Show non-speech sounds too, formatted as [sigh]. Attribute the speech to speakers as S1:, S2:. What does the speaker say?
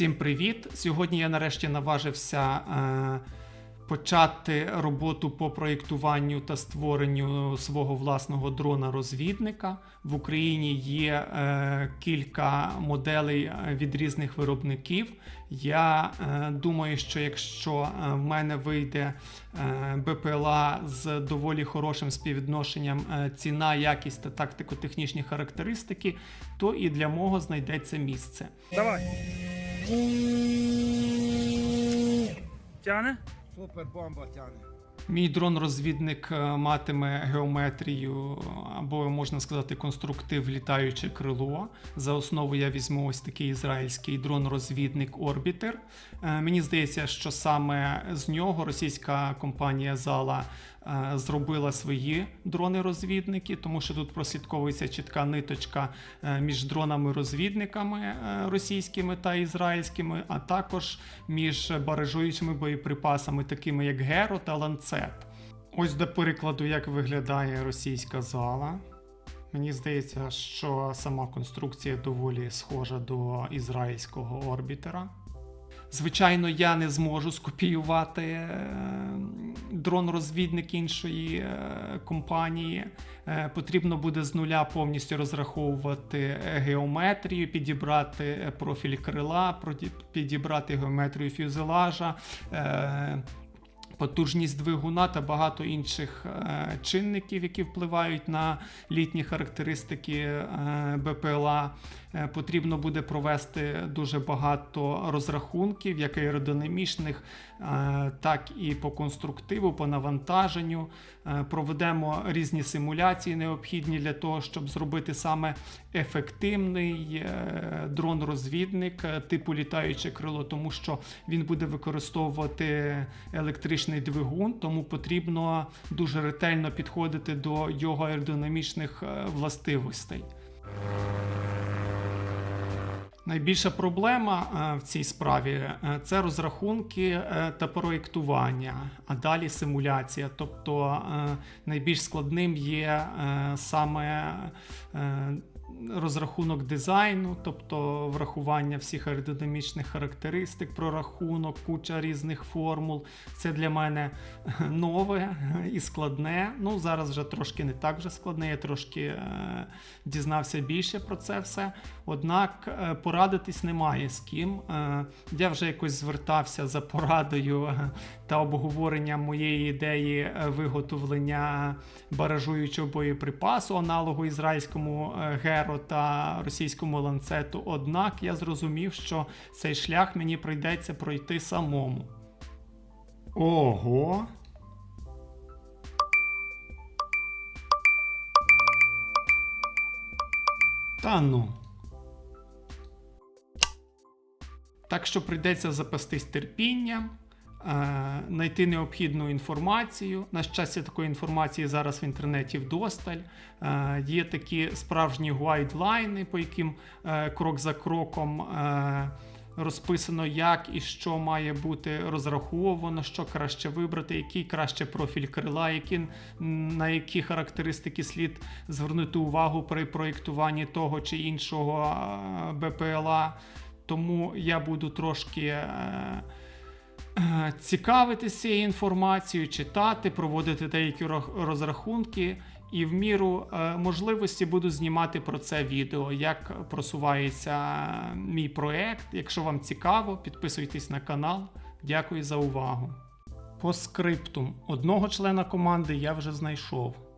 S1: Всім привіт! Сьогодні я нарешті наважився е, почати роботу по проєктуванню та створенню свого власного дрона-розвідника. В Україні є е, кілька моделей е, від різних виробників. Я е, думаю, що якщо е, в мене вийде е, БПЛА з доволі хорошим співвідношенням е, ціна, якість та тактико-технічні характеристики, то і для мого знайдеться місце.
S2: Давай. Тяне?
S3: Супер бомба тягне.
S1: Мій дрон-розвідник е, матиме геометрію або можна сказати конструктив літаюче крило. За основу я візьму ось такий ізраїльський дрон-розвідник. Е, Мені здається, що саме з нього російська компанія Зала зробила свої дрони-розвідники, тому що тут прослідковується чітка ниточка е, між дронами-розвідниками е, російськими та ізраїльськими, а також між баражуючими боєприпасами, такими як Геро та Ланцет. Ось до прикладу, як виглядає російська зала. Мені здається, що сама конструкція доволі схожа до ізраїльського орбітера. Звичайно, я не зможу скопіювати е, дрон-розвідник іншої е, компанії. Е, Потрібно буде з нуля повністю розраховувати е, геометрію, підібрати профіль крила, підібрати геометрію фюзелажа. Потужність двигуна та багато інших е, чинників, які впливають на літні характеристики е, БПЛА. Е, потрібно буде провести дуже багато розрахунків, як аеродинамічних, так і по конструктиву, по навантаженню. Проведемо різні симуляції, необхідні для того, щоб зробити саме ефективний дрон-розвідник типу літаюче крило, тому що він буде використовувати електричний двигун, тому потрібно дуже ретельно підходити до його аеродинамічних е, властивостей. Найбільша проблема е, в цій справі е, це розрахунки та проєктування, а далі симуляція. Тобто найбільш складним є саме розрахунок дизайну, тобто врахування всіх аеродинамічних характеристик, прорахунок, куча різних формул. Це для мене [laughs] нове і складне. Ну зараз вже трошки не так вже складне. Я трошки е, дізнався більше про це все. Однак е, порадитись немає з ким. Е, я вже якось звертався за порадою е, та обговоренням моєї ідеї е, виготовлення баражуючого боєприпасу, аналогу ізраїльському е, Геро та російському ланцету. Однак я зрозумів, що цей шлях мені прийдеться пройти самому. Ого. Та ну. Так що прийдеться запастись терпінням, знайти необхідну інформацію. На щастя, такої інформації зараз в інтернеті вдосталь. Е, є такі справжні гайдлайни, по яким е, крок за кроком. Е, Розписано, як і що має бути розраховано, що краще вибрати, який краще профіль крила, які, на які характеристики слід звернути увагу при проєктуванні того чи іншого е, БПЛА. Тому я буду трошки е, е, цікавитися цією інформацією, читати, проводити деякі розрахунки. І в міру е, можливості буду знімати про це відео, як просувається мій проект. Якщо вам цікаво, підписуйтесь на канал. Дякую за увагу. По скриптум одного члена команди я вже знайшов.